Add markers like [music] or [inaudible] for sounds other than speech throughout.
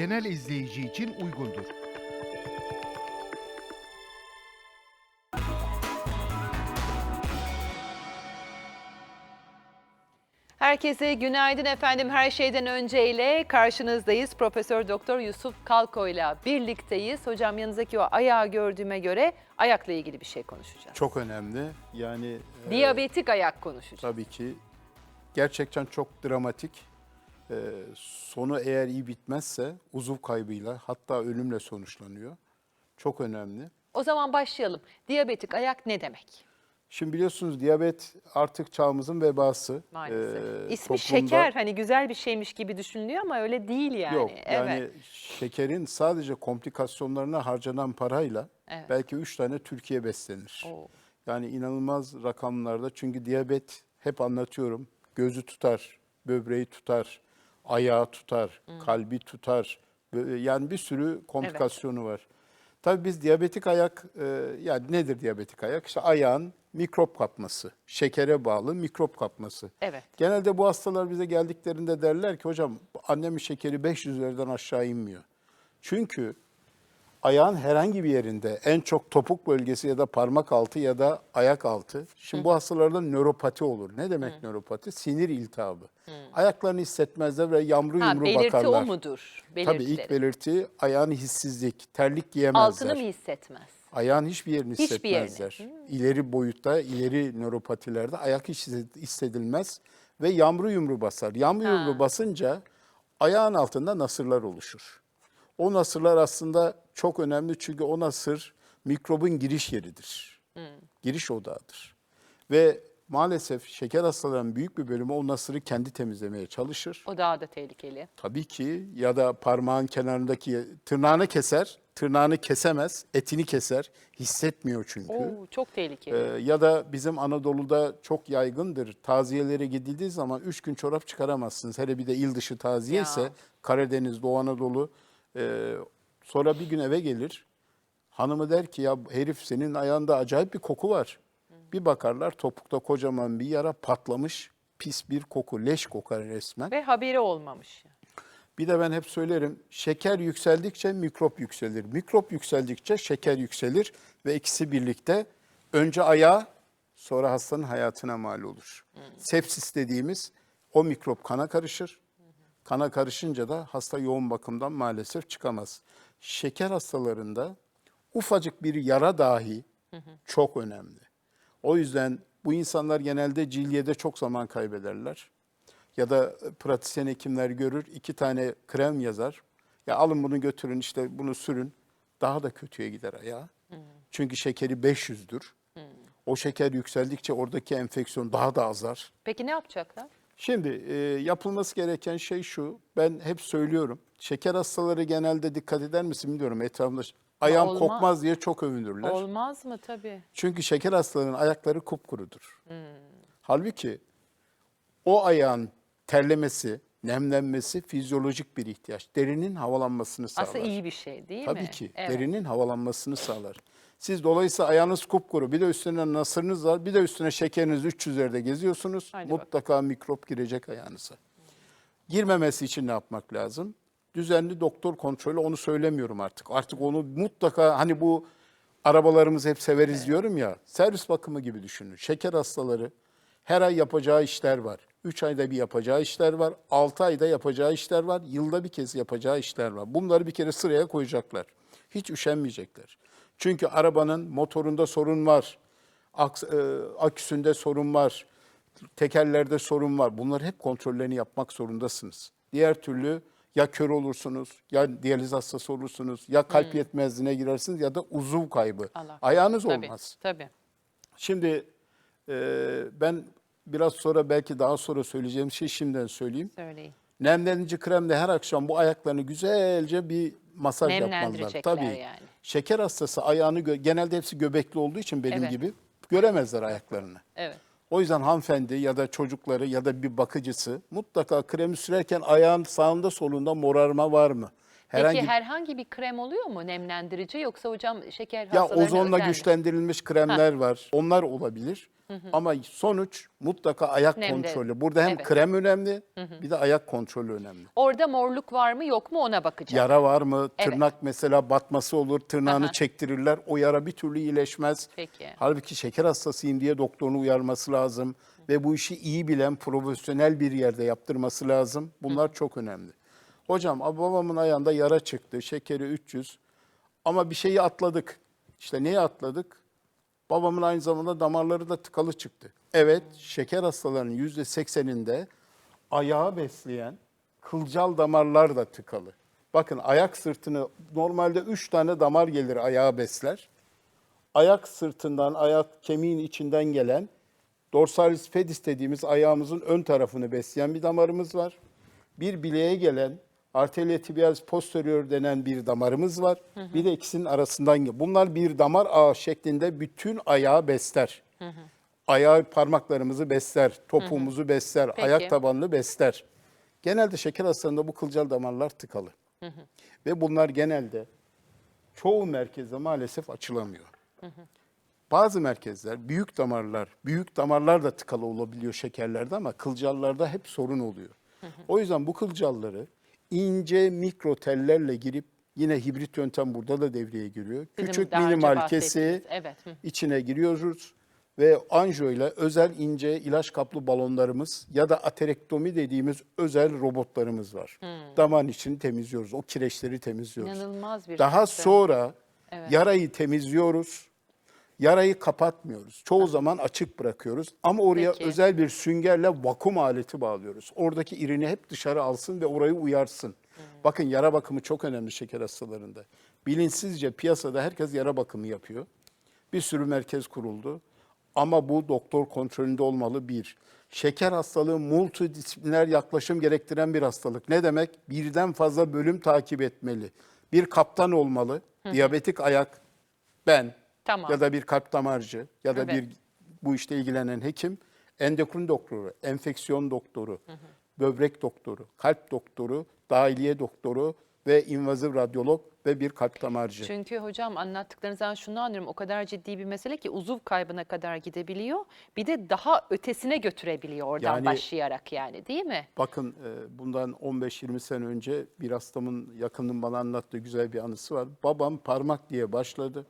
genel izleyici için uygundur. Herkese günaydın efendim. Her şeyden önceyle karşınızdayız. Profesör Doktor Yusuf Kalko ile birlikteyiz. Hocam yanınızdaki o ayağı gördüğüme göre ayakla ilgili bir şey konuşacağız. Çok önemli. Yani e, Diyabetik ayak konuşacağız. tabii ki gerçekten çok dramatik. E, sonu eğer iyi bitmezse uzuv kaybıyla hatta ölümle sonuçlanıyor. Çok önemli. O zaman başlayalım. Diyabetik ayak ne demek? Şimdi biliyorsunuz diyabet artık çağımızın vebası. Maalesef. E, İsmi toplumda- şeker hani güzel bir şeymiş gibi düşünülüyor ama öyle değil yani. Yok yani evet. şekerin sadece komplikasyonlarına harcanan parayla Evet. belki üç tane Türkiye beslenir. Oo. Yani inanılmaz rakamlarda çünkü diyabet hep anlatıyorum gözü tutar, böbreği tutar, ayağı tutar, kalbi tutar. Bö- Yani bir sürü komplikasyonu var. Tabii biz diyabetik ayak, e, yani nedir diyabetik ayak? İşte ayağın mikrop kapması, şekere bağlı mikrop kapması. Evet. Genelde bu hastalar bize geldiklerinde derler ki hocam annemin şekeri 500'lerden aşağı inmiyor. Çünkü ayağın herhangi bir yerinde en çok topuk bölgesi ya da parmak altı ya da ayak altı. Şimdi bu hastalarda nöropati olur. Ne demek nöropati? Sinir iltihabı. Ayaklarını hissetmezler ve yamru Ha, yumru belirti bakarlar. o mudur? Tabii Belirtileri. ilk belirti ayağın hissizlik, terlik giyemezler. Altını mı hissetmez? Ayağın hiçbir yerini Hiçbir hissetmezler. İleri boyutta, ileri nöropatilerde ayak hiç hissedilmez ve yamru yumru basar. Yamru Ha. yumru basınca ayağın altında nasırlar oluşur. O nasırlar aslında çok önemli çünkü o nasır mikrobun giriş yeridir. Giriş odağıdır. Ve maalesef şeker hastalarının büyük bir bölümü o nasırı kendi temizlemeye çalışır. O daha da tehlikeli. Tabii ki ya da parmağın kenarındaki tırnağını keser, tırnağını kesemez, etini keser, hissetmiyor çünkü. Oo, çok tehlikeli. Ee, ya da bizim Anadolu'da çok yaygındır. Taziyelere gidildiği zaman üç gün çorap çıkaramazsınız. Hele bir de il dışı taziye Ya. ise Karadeniz, Doğu Anadolu. Ee, sonra bir gün eve gelir. Hanımı der ki ya herif senin ayağında acayip bir koku var. Bir bakarlar topukta kocaman bir yara patlamış pis bir koku, leş kokar resmen. Ve haberi olmamış. Bir de ben hep söylerim, şeker yükseldikçe mikrop yükselir. Mikrop yükseldikçe şeker yükselir ve ikisi birlikte önce ayağa sonra hastanın hayatına mal olur. Sepsis dediğimiz o mikrop kana karışır. Kana karışınca da hasta yoğun bakımdan maalesef çıkamaz. Şeker hastalarında ufacık bir yara dahi çok önemli. O yüzden bu insanlar genelde cilyede çok zaman kaybederler ya da pratisyen hekimler görür iki tane krem yazar. Ya alın bunu götürün işte bunu sürün. Daha da kötüye gider ayağı. Çünkü şekeri 500'dür. O şeker yükseldikçe oradaki enfeksiyon daha da azar. Peki ne yapacaklar? Şimdi e, yapılması gereken şey şu. Ben hep söylüyorum. Şeker hastaları genelde dikkat eder misin bilmiyorum etrafımda. Ayağım Olmaz. kokmaz diye çok övünürler. Olmaz mı tabii? Çünkü şeker hastalarının ayakları kupkurudur. Halbuki o ayağın terlemesi, nemlenmesi fizyolojik bir ihtiyaç. Derinin havalanmasını sağlar. Aslında iyi bir şey değil mi? Tabii ki. Evet. Derinin havalanmasını sağlar. Siz dolayısıyla ayağınız kupkuru, bir de üstüne nasırınız var, bir de üstüne şekeriniz 300'lerde geziyorsunuz. Hadi mutlaka mikrop girecek ayağınıza. Girmemesi için ne yapmak lazım? Düzenli doktor kontrolü onu söylemiyorum artık. Artık onu mutlaka hani bu arabalarımızı hep severiz diyorum ya. Servis bakımı gibi düşünün. Şeker hastaları her ay yapacağı işler var. 3 ayda bir yapacağı işler var. 6 ayda yapacağı işler var. Yılda bir kez yapacağı işler var. Bunları bir kere sıraya koyacaklar. Hiç üşenmeyecekler. Çünkü arabanın motorunda sorun var. Aks, e, aküsünde sorun var. Tekerlerde sorun var. Bunları hep kontrollerini yapmak zorundasınız. Diğer türlü ya kör olursunuz, ya diyaliz hastası olursunuz, ya kalp yetmezliğine girersiniz ya da uzuv kaybı. Hmm. Allah Ayağınız Tabii, olmaz. Tabii. Şimdi e, ben biraz sonra belki daha sonra söyleyeceğim şey şimdiden söyleyeyim. Söyleyin. Nemlendirici kremle her akşam bu ayaklarını güzelce bir masaj yapmazlar. Nemlendirecekler Tabii. yani. Şeker hastası ayağını gö- genelde hepsi göbekli olduğu için benim Evet. gibi göremezler ayaklarını. Evet. O yüzden hanımefendi ya da çocukları ya da bir bakıcısı mutlaka kremi sürerken ayağın sağında solunda morarma var mı? Peki herhangi bir krem oluyor mu nemlendirici yoksa hocam şeker ya hastalarına ozonla özel mi? güçlendirilmiş kremler var. Onlar olabilir. Ama sonuç mutlaka ayak Nemde. kontrolü. Burada hem Evet. krem önemli, bir de ayak kontrolü önemli. Orada morluk var mı yok mu ona bakacağım. Yara var mı? Evet. Tırnak mesela batması olur, tırnağını Aha. çektirirler. O yara bir türlü iyileşmez. Peki. Halbuki şeker hastasıyım diye doktorunu uyarması lazım. Ve bu işi iyi bilen, profesyonel bir yerde yaptırması lazım. Bunlar çok önemli. Hocam babamın ayağında yara çıktı, şekeri 300. Ama bir şeyi atladık. İşte neyi atladık? Babamın aynı zamanda damarları da tıkalı çıktı. Evet, şeker hastalarının yüzde sekseninde ayağı besleyen kılcal damarlar da tıkalı. Bakın ayak sırtını normalde üç tane damar gelir ayağı besler. Ayak sırtından, ayak kemiğin içinden gelen dorsalis pedis dediğimiz ayağımızın ön tarafını besleyen bir damarımız var. Bir bileğe gelen arteria tibialis posterior denen bir damarımız var. Bir de ikisinin arasından. Bunlar bir damar ağı şeklinde bütün ayağı besler. Ayağı parmaklarımızı besler, topuğumuzu besler, Peki. ayak tabanını besler. Genelde şeker hastalarında bu kılcal damarlar tıkalı. Ve bunlar genelde çoğu merkezde maalesef açılamıyor. Bazı merkezler, büyük damarlar, büyük damarlar da tıkalı olabiliyor şekerlerde ama kılcallarda hep sorun oluyor. O yüzden bu kılcalları ince mikro tellerle girip yine hibrit yöntem burada da devreye giriyor. Bizim Küçük minimal kesi evet, içine giriyoruz ve anjiyo ile özel ince ilaç kaplı balonlarımız ya da aterektomi dediğimiz özel robotlarımız var. Damarın içini temizliyoruz. O kireçleri temizliyoruz. İnanılmaz bir Daha sistem. sonra yarayı temizliyoruz. Yarayı kapatmıyoruz. Çoğu zaman açık bırakıyoruz ama oraya Peki. özel bir süngerle vakum aleti bağlıyoruz. Oradaki irini hep dışarı alsın ve orayı uyarsın. Bakın yara bakımı çok önemli şeker hastalarında. Bilinçsizce piyasada herkes yara bakımı yapıyor. Bir sürü merkez kuruldu. Ama bu doktor kontrolünde olmalı bir. Şeker hastalığı multidisipliner yaklaşım gerektiren bir hastalık. Ne demek? Birden fazla bölüm takip etmeli. Bir kaptan olmalı. Diyabetik ayak, ben Tamam. ya da bir kalp damarcı ya da Evet. bir bu işte ilgilenen hekim, endokrin doktoru, enfeksiyon doktoru, böbrek doktoru, kalp doktoru, dahiliye doktoru ve invaziv radyolog ve bir kalp damarcı. Çünkü hocam anlattıklarınızdan şunu anlıyorum. O kadar ciddi bir mesele ki uzuv kaybına kadar gidebiliyor. Bir de daha ötesine götürebiliyor oradan Yani- başlayarak yani değil mi? Bakın e, bundan 15-20 sene önce bir hastamın yakınının bana anlattığı güzel bir anısı var. Babam parmak diye başladı.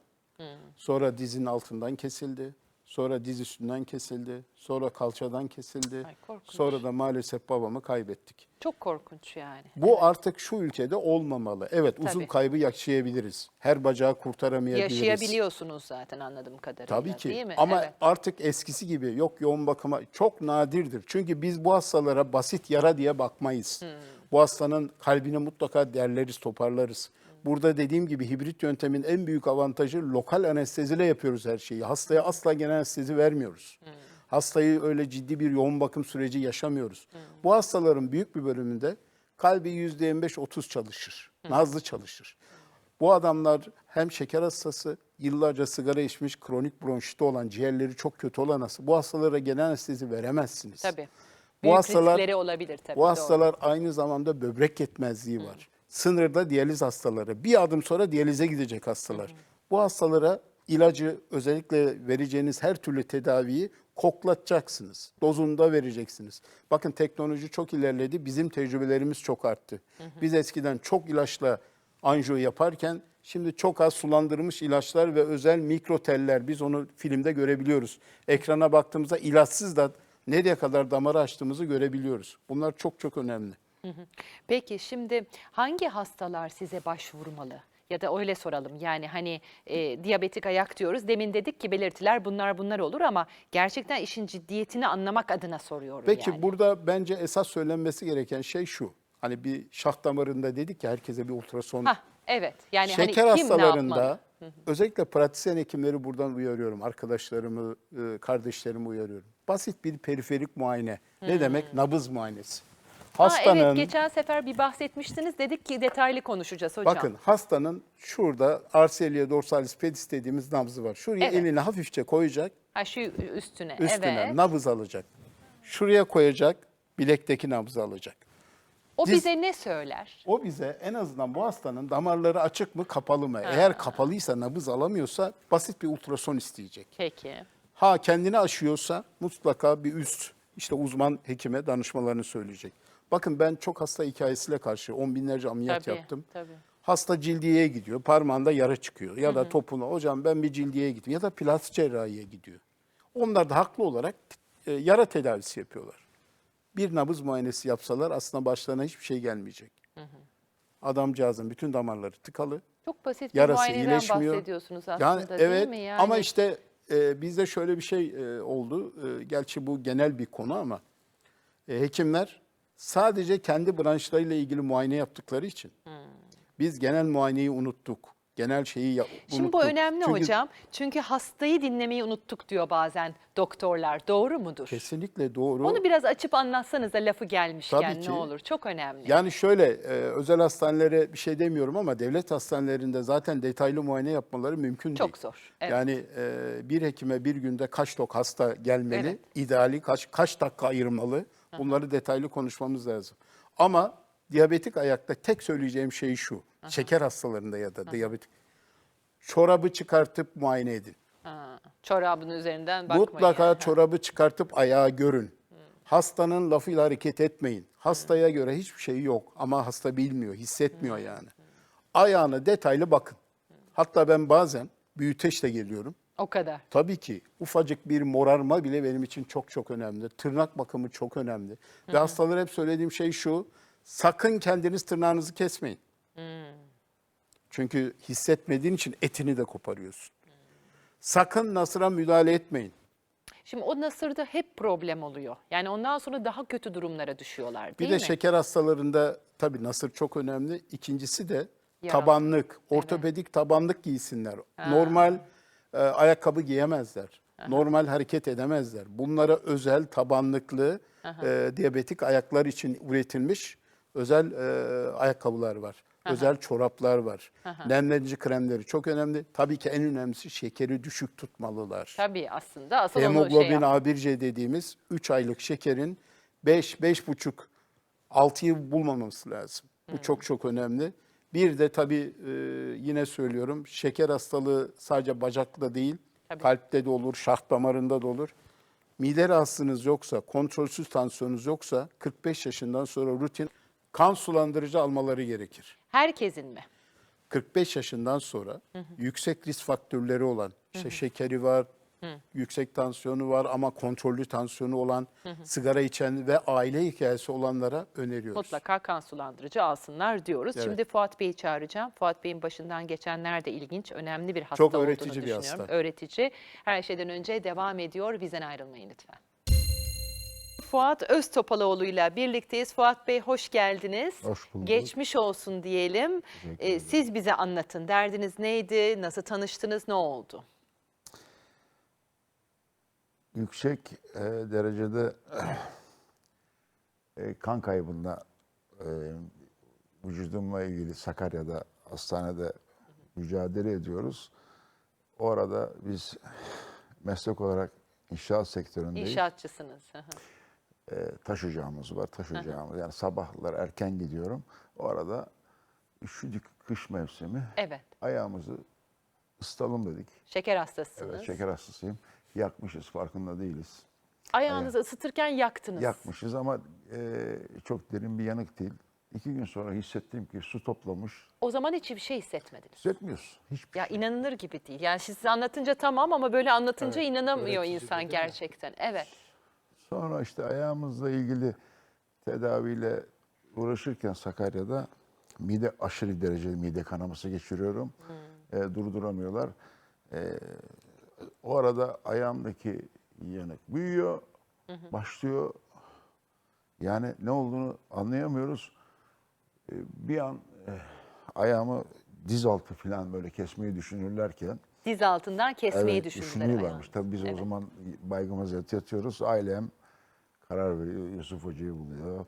Sonra dizin altından kesildi. Sonra diz üstünden kesildi. Sonra kalçadan kesildi. Ay, korkunç. Sonra da maalesef babamı kaybettik. Çok korkunç yani. Bu artık şu ülkede olmamalı. Evet uzun Tabii. kaybı yaşayabiliriz. Her bacağı kurtaramayabiliriz. Yaşayabiliyorsunuz zaten anladığım kadarıyla Tabii ki. değil mi? Ama Evet. artık eskisi gibi yok yoğun bakıma çok nadirdir. Çünkü biz bu hastalara basit yara diye bakmayız. Hmm. Bu hastanın kalbini mutlaka derleriz, toparlarız. Burada dediğim gibi hibrit yöntemin en büyük avantajı lokal anesteziyle yapıyoruz her şeyi. Hastaya asla genel anestezi vermiyoruz. Hmm. Hastayı öyle ciddi bir yoğun bakım süreci yaşamıyoruz. Bu hastaların büyük bir bölümünde kalbi %25-30 çalışır. Nazlı çalışır. Bu adamlar hem şeker hastası, yıllarca sigara içmiş, kronik bronşiti olan, ciğerleri çok kötü olan hasta. Bu hastalara genel anestezi veremezsiniz. Tabii. Bu Büyük hastalar, riskleri olabilir tabii. bu doğru. hastalar aynı zamanda böbrek yetmezliği var. Sınırda diyaliz hastaları. Bir adım sonra diyalize gidecek hastalar. Bu hastalara ilacı özellikle vereceğiniz her türlü tedaviyi koklatacaksınız. Dozunda vereceksiniz. Bakın teknoloji çok ilerledi. Bizim tecrübelerimiz çok arttı. Biz eskiden çok ilaçla anjiyo yaparken şimdi çok az sulandırılmış ilaçlar ve özel mikroteller biz onu filmde görebiliyoruz. Ekrana baktığımızda ilaçsız da nereye kadar damarı açtığımızı görebiliyoruz. Bunlar çok çok önemli. Peki şimdi hangi hastalar size başvurmalı? Ya da öyle soralım yani hani e, diyabetik ayak diyoruz. Demin dedik ki belirtiler bunlar bunlar olur ama gerçekten işin ciddiyetini anlamak adına soruyorum Peki yani. burada bence esas söylenmesi gereken şey şu. Hani bir şah damarında dedik ya herkese bir ultrason. Hah, evet yani Şeker hani kim ne yapmalı? hastalarında özellikle pratisyen hekimleri buradan uyarıyorum. Arkadaşlarımı, e, kardeşlerimi uyarıyorum. Basit bir periferik muayene. Ne demek? Nabız muayenesi. Ha, Hastanın evet geçen sefer bir bahsetmiştiniz dedik ki detaylı konuşacağız hocam. Bakın hastanın şurada arselia dorsalis pedis dediğimiz nabzı var. Şuraya Evet. elini hafifçe koyacak, Ha, şu üstüne, üstüne evet. nabız alacak. Şuraya koyacak, bilekteki nabzı alacak. O Diz- bize ne söyler? O bize en azından bu hastanın damarları açık mı, kapalı mı? Eğer kapalıysa, nabız alamıyorsa basit bir ultrason isteyecek. Peki. Ha kendini aşıyorsa mutlaka bir üst işte uzman hekime danışmalarını söyleyecek. Bakın ben çok hasta hikayesiyle karşı on binlerce ameliyat Tabii, yaptım. tabii. Hasta cildiyeye gidiyor. Parmağında yara çıkıyor. Ya da topuna hocam ben bir cildiyeye gidiyorum. Ya da plastik cerrahiye gidiyor. Onlar da haklı olarak e, yara tedavisi yapıyorlar. Bir nabız muayenesi yapsalar aslında başlarına hiçbir şey gelmeyecek. Adamcağızın bütün damarları tıkalı. Çok basit bir Yarası muayeneden iyileşmiyor. bahsediyorsunuz aslında Yani değil evet mi? Yani, ama işte e, bizde şöyle bir şey e, oldu. E, gerçi bu genel bir konu ama e, hekimler sadece kendi branşlarıyla ilgili muayene yaptıkları için Hmm. biz genel muayeneyi unuttuk. Genel şeyi ya- unuttuk. Şimdi bu önemli Çünkü hocam. Çünkü hastayı dinlemeyi unuttuk diyor bazen doktorlar. Doğru mudur? Kesinlikle doğru. Onu biraz açıp anlatsanız da lafı gelmişken Tabii ne ki. olur. Çok önemli. Yani şöyle e, özel hastanelere bir şey demiyorum ama devlet hastanelerinde zaten detaylı muayene yapmaları mümkün Çok değil. zor, evet. Yani e, bir hekime bir günde kaç tok hasta gelmeli, Evet. ideali kaç kaç dakika ayırmalı. Bunları detaylı konuşmamız lazım. Ama diyabetik ayakta tek söyleyeceğim şey şu. Şeker hastalarında ya da diyabetik. Çorabı çıkartıp muayene edin. Ha, çorabın üzerinden bakmayın. Mutlaka yani. çorabı çıkartıp ayağı görün. Hastanın lafıyla hareket etmeyin. Hastaya göre hiçbir şey yok ama hasta bilmiyor, hissetmiyor yani. Ayağına detaylı bakın. Hatta ben bazen büyüteçle geliyorum. O kadar. Tabii ki ufacık bir morarma bile benim için çok çok önemli. Tırnak bakımı çok önemli. Ve hastalara hep söylediğim şey şu. Sakın kendiniz tırnağınızı kesmeyin. Çünkü hissetmediğin için etini de koparıyorsun. Sakın nasıra müdahale etmeyin. Şimdi o nasırda hep problem oluyor. Yani ondan sonra daha kötü durumlara düşüyorlar Bir değil de mi? şeker hastalarında tabii nasır çok önemli. İkincisi de Yara. tabanlık, ortopedik tabanlık giysinler. Normal e, ayakkabı giyemezler. Normal hareket edemezler. Bunlara özel tabanlıklı e, diyabetik ayaklar için üretilmiş özel e, ayakkabılar var. Özel çoraplar var. Nemlendirici kremleri çok önemli. Tabii ki en önemlisi şekeri düşük tutmalılar. Tabii aslında asıl şey Hemoglobin yap- A1C dediğimiz 3 aylık şekerin 5 5,5 6'yı bulmaması lazım. Bu çok çok önemli. Bir de tabii e, yine söylüyorum şeker hastalığı sadece bacakta değil, Tabii. kalpte de olur, şah damarında da olur. Mide rahatsızlığınız yoksa, kontrolsüz tansiyonunuz yoksa 45 yaşından sonra rutin kan sulandırıcı almaları gerekir. Herkesin mi? 45 yaşından sonra yüksek risk faktörleri olan, işte şekeri var, yüksek tansiyonu var ama kontrollü tansiyonu olan, sigara içen ve aile hikayesi olanlara öneriyoruz. Mutlaka kan sulandırıcı alsınlar diyoruz. Evet. Şimdi Fuat Bey'i çağıracağım. Fuat Bey'in başından geçenler de ilginç, önemli bir hasta Çok olduğunu öğretici bir düşünüyorum. hasta. Öğretici. Her şeyden önce devam ediyor. Bizden ayrılmayın lütfen. Fuat Öztopaloğlu ile birlikteyiz. Fuat Bey hoş geldiniz. Hoş bulduk. Geçmiş olsun diyelim. Ee, siz bize anlatın. Derdiniz neydi? Nasıl tanıştınız? Ne oldu? Yüksek e, derecede [clears throat] e, kan kaybında e, vücudumla ilgili Sakarya'da hastanede mücadele ediyoruz. O arada biz meslek olarak inşaat sektöründeyiz. İnşaatçısınız. E, taş ocağımız var, taş ocağımız. Yani sabahlar erken gidiyorum. O arada üşüdük kış mevsimi. evet. Ayağımızı ısıtalım dedik. Şeker hastasısınız. Evet, şeker hastasıyım. Yakmışız, farkında değiliz. Ayağınızı ısıtırken yaktınız. Yakmışız ama e, çok derin bir yanık değil. İki gün sonra hissettim ki su toplamış. O zaman hiçbir şey hissetmediniz. Hissetmiyorsun. Hiçbir Ya şey. inanılır gibi değil. Yani siz anlatınca tamam ama böyle anlatınca inanamıyor insan gerçekten. Evet. Sonra işte ayağımızla ilgili tedaviyle uğraşırken Sakarya'da mide aşırı derecede mide kanaması geçiriyorum. E, durduramıyorlar. E, o arada ayağımdaki yanık büyüyor, başlıyor. Yani ne olduğunu anlayamıyoruz. E, bir an e, ayağımı diz altı falan böyle kesmeyi düşünürlerken Diz altından kesmeyi Evet, düşündüler. düşünüyorlarmış. ayağınızı. Tabii biz Evet. o zaman baygın yat yatıyoruz. Ailem karar veriyor. Yusuf Hoca'yı buluyor.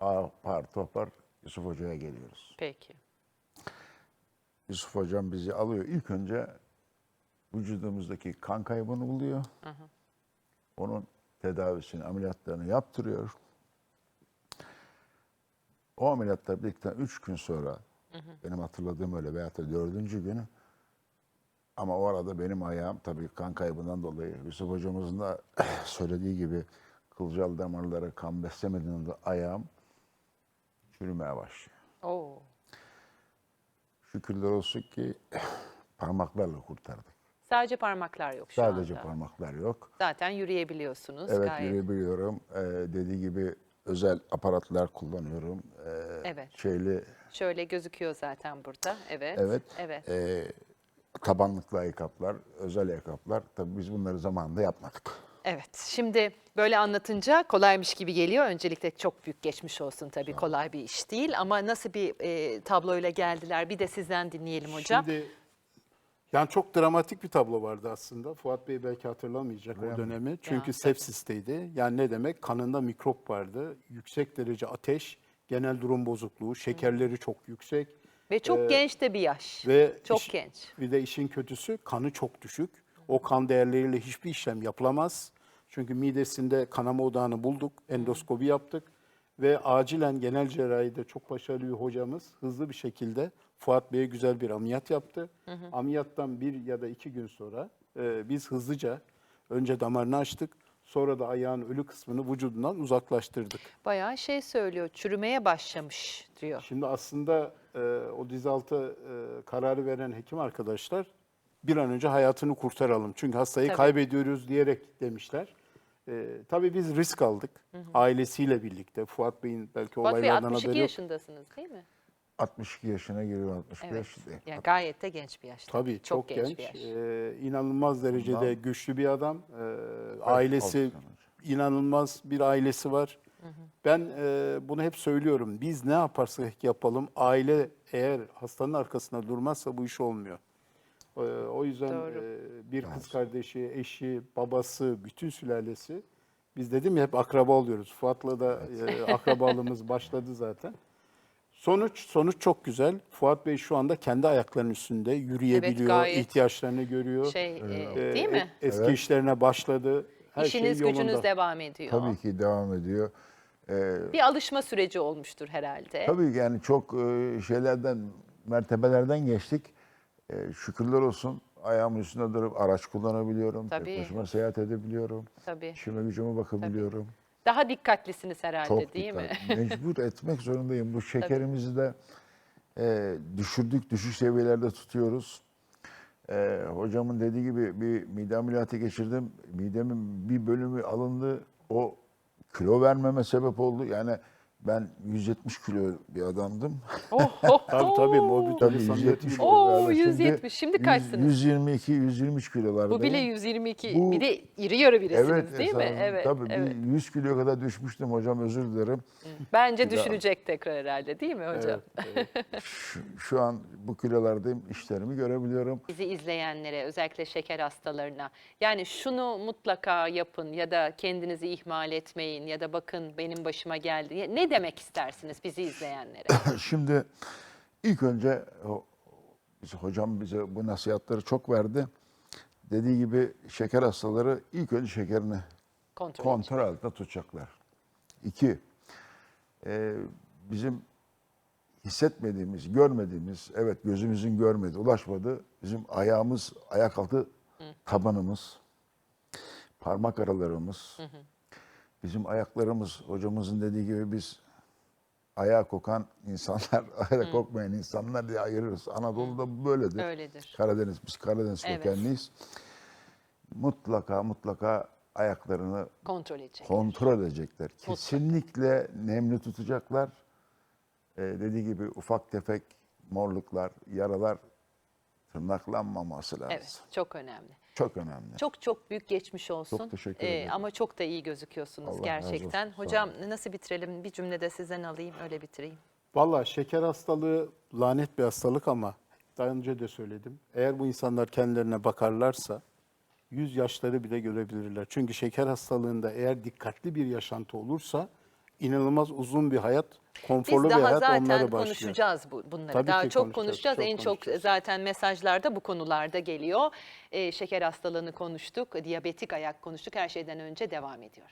Apar topar Yusuf Hoca'ya geliyoruz. Peki. Yusuf Hocam bizi alıyor. İlk önce vücudumuzdaki kan kaybını buluyor. Onun tedavisini, ameliyatlarını yaptırıyor. O ameliyatla birlikte üç gün sonra, benim hatırladığım öyle veyahut da dördüncü günü Ama o arada benim ayağım tabii kan kaybından dolayı Yusuf hocamızın da [clears throat] söylediği gibi kılcal damarlara kan beslemediğinde ayağım çürümeye başlıyor. Oo. Şükürler olsun ki [clears throat] parmaklarla kurtardık. Sadece parmaklar yok şu Sadece anda. parmaklar yok. Zaten yürüyebiliyorsunuz Evet gayet. yürüyebiliyorum. Ee, dediği gibi özel aparatlar kullanıyorum. Ee, Evet. Şeyli Şöyle gözüküyor zaten burada. Evet. evet. Evet. Ee, tabanlıklı ayakkabılar, özel ayakkabılar. Tabii biz bunları zamanında yapmadık. Evet. Şimdi böyle anlatınca kolaymış gibi geliyor. Öncelikle çok büyük geçmiş olsun tabii. Kolay bir iş değil ama nasıl bir e, tabloyla geldiler? Bir de sizden dinleyelim hocam. Şimdi yani çok dramatik bir tablo vardı aslında. Fuat Bey belki hatırlamayacak o dönemi. Çünkü sepsisteydi. Yani ne demek? Kanında mikrop vardı. Yüksek derece ateş, genel durum bozukluğu, şekerleri çok yüksek. Ve çok Ee, genç de bir yaş. Ve çok iş- genç. Bir de işin kötüsü kanı çok düşük. O kan değerleriyle hiçbir işlem yapılamaz. Çünkü midesinde kanama odağını bulduk, endoskopi yaptık ve acilen genel cerrahide çok başarılı bir hocamız hızlı bir şekilde Fuat Bey'e güzel bir ameliyat yaptı. Ameliyattan bir ya da iki gün sonra e, biz hızlıca önce damarını açtık, sonra da ayağın ölü kısmını vücudundan uzaklaştırdık. Bayağı şey söylüyor. Çürümeye başlamış diyor. Şimdi aslında e, o dizaltı e, kararı veren hekim arkadaşlar bir an önce hayatını kurtaralım. Çünkü hastayı Tabii. kaybediyoruz diyerek demişler. E, tabii biz risk aldık ailesiyle birlikte. Fuat Bey'in belki Fuat Bey olaylardan 62 haberi yok. yaşındasınız değil mi? 62 yaşına giriyor, 65 Evet. değil. Yani gayet de genç bir yaş. Tabii çok, genç, bir yaş. e, inanılmaz derecede Bundan- güçlü bir adam. E, ailesi inanılmaz bir ailesi var. Ben e, bunu hep söylüyorum. Biz ne yaparsak yapalım aile eğer hastanın arkasında durmazsa bu iş olmuyor. E, o yüzden Doğru. e, bir kız kardeşi, eşi, babası, bütün sülalesi biz dedim ya hep akraba oluyoruz. Fuat'la da e, akrabalığımız [laughs] başladı zaten. Sonuç sonuç çok güzel. Fuat Bey şu anda kendi ayaklarının üstünde yürüyebiliyor, gayet ihtiyaçlarını görüyor. Şey, e, Ee, değil mi? e- Eski işlerine başladı. Her İşiniz şey gücünüz yolunda. devam ediyor. Tabii ki devam ediyor. Ee, Bir alışma süreci olmuştur herhalde. tabii ki yani çok e, şeylerden, mertebelerden geçtik. E, şükürler olsun ayağımın üstünde durup araç kullanabiliyorum. Tabii. Tek başıma seyahat edebiliyorum. Tabii. İşime gücüme bakabiliyorum. Daha dikkatlisiniz herhalde Çok değil mi? dikkat. [laughs] Mecbur etmek zorundayım. Bu şekerimizi de e, düşürdük, düşük seviyelerde tutuyoruz. E, hocamın dediği gibi bir mide ameliyatı geçirdim. Midemin bir bölümü alındı. O kilo vermeme sebep oldu. Yani ben 170 kilo bir adamdım. Oh, oh, [laughs] Tabii tabii morbid Tabii insan 170 yetmiş- kilo. Oo, yani 170. Şimdi kaçsınız? 122, 123 kilolardayım. Bu bile 122. Bu- bir de iri yarı birisiniz Evet, değil mi? esasında Evet. Tabii evet. bir 100 kiloya kadar düşmüştüm hocam özür dilerim. Bence Bir daha- düşünecek tekrar herhalde değil mi hocam? Evet, evet. [laughs] Şu, şu an bu kilolardayım, işlerimi görebiliyorum. Bizi izleyenlere, özellikle şeker hastalarına yani şunu mutlaka yapın ya da kendinizi ihmal etmeyin ya da bakın benim başıma geldi. Ne demek istersiniz bizi izleyenlere? [coughs] Şimdi ilk önce hocam bize bu nasihatleri çok verdi. Dediği gibi şeker hastaları ilk önce şekerini Kontrol. kontrol altında tutacaklar. İki, e, bizim hissetmediğimiz, görmediğimiz, evet gözümüzün görmediği, ulaşmadığı bizim ayağımız, ayak altı tabanımız, parmak aralarımız, bizim ayaklarımız, hocamızın dediği gibi biz ayağa kokan insanlar, [laughs] ayağa kokmayan insanlar diye ayırırız. Anadolu'da böyledir. Öyledir. Karadeniz, biz Karadeniz Evet. kökenliyiz. Mutlaka mutlaka ayaklarını Kontrol edecek. kontrol edecekler. Kesinlikle nemli tutacaklar. Ee, dediği gibi ufak tefek morluklar, yaralar tırnaklanmaması lazım. Evet, çok önemli. Çok önemli. Çok çok büyük geçmiş olsun. Çok teşekkür Ee, ederim. ama çok da iyi gözüküyorsunuz Allah razı gerçekten. Hocam nasıl bitirelim? Bir cümlede sizden alayım, öyle bitireyim. Vallahi şeker hastalığı lanet bir hastalık ama daha önce de söyledim. Eğer bu insanlar kendilerine bakarlarsa yüz yaşları bile görebilirler. Çünkü şeker hastalığında eğer dikkatli bir yaşantı olursa inanılmaz uzun bir hayat, konforlu Biz bir daha hayat zaten onlara başlıyor. konuşacağız bu, bunları. Tabii daha ki çok konuşacağız, konuşacağız. çok en çok konuşacağız. zaten mesajlarda bu konularda geliyor. Ee, şeker hastalığını konuştuk, diyabetik ayak konuştuk. Her şeyden önce devam ediyor.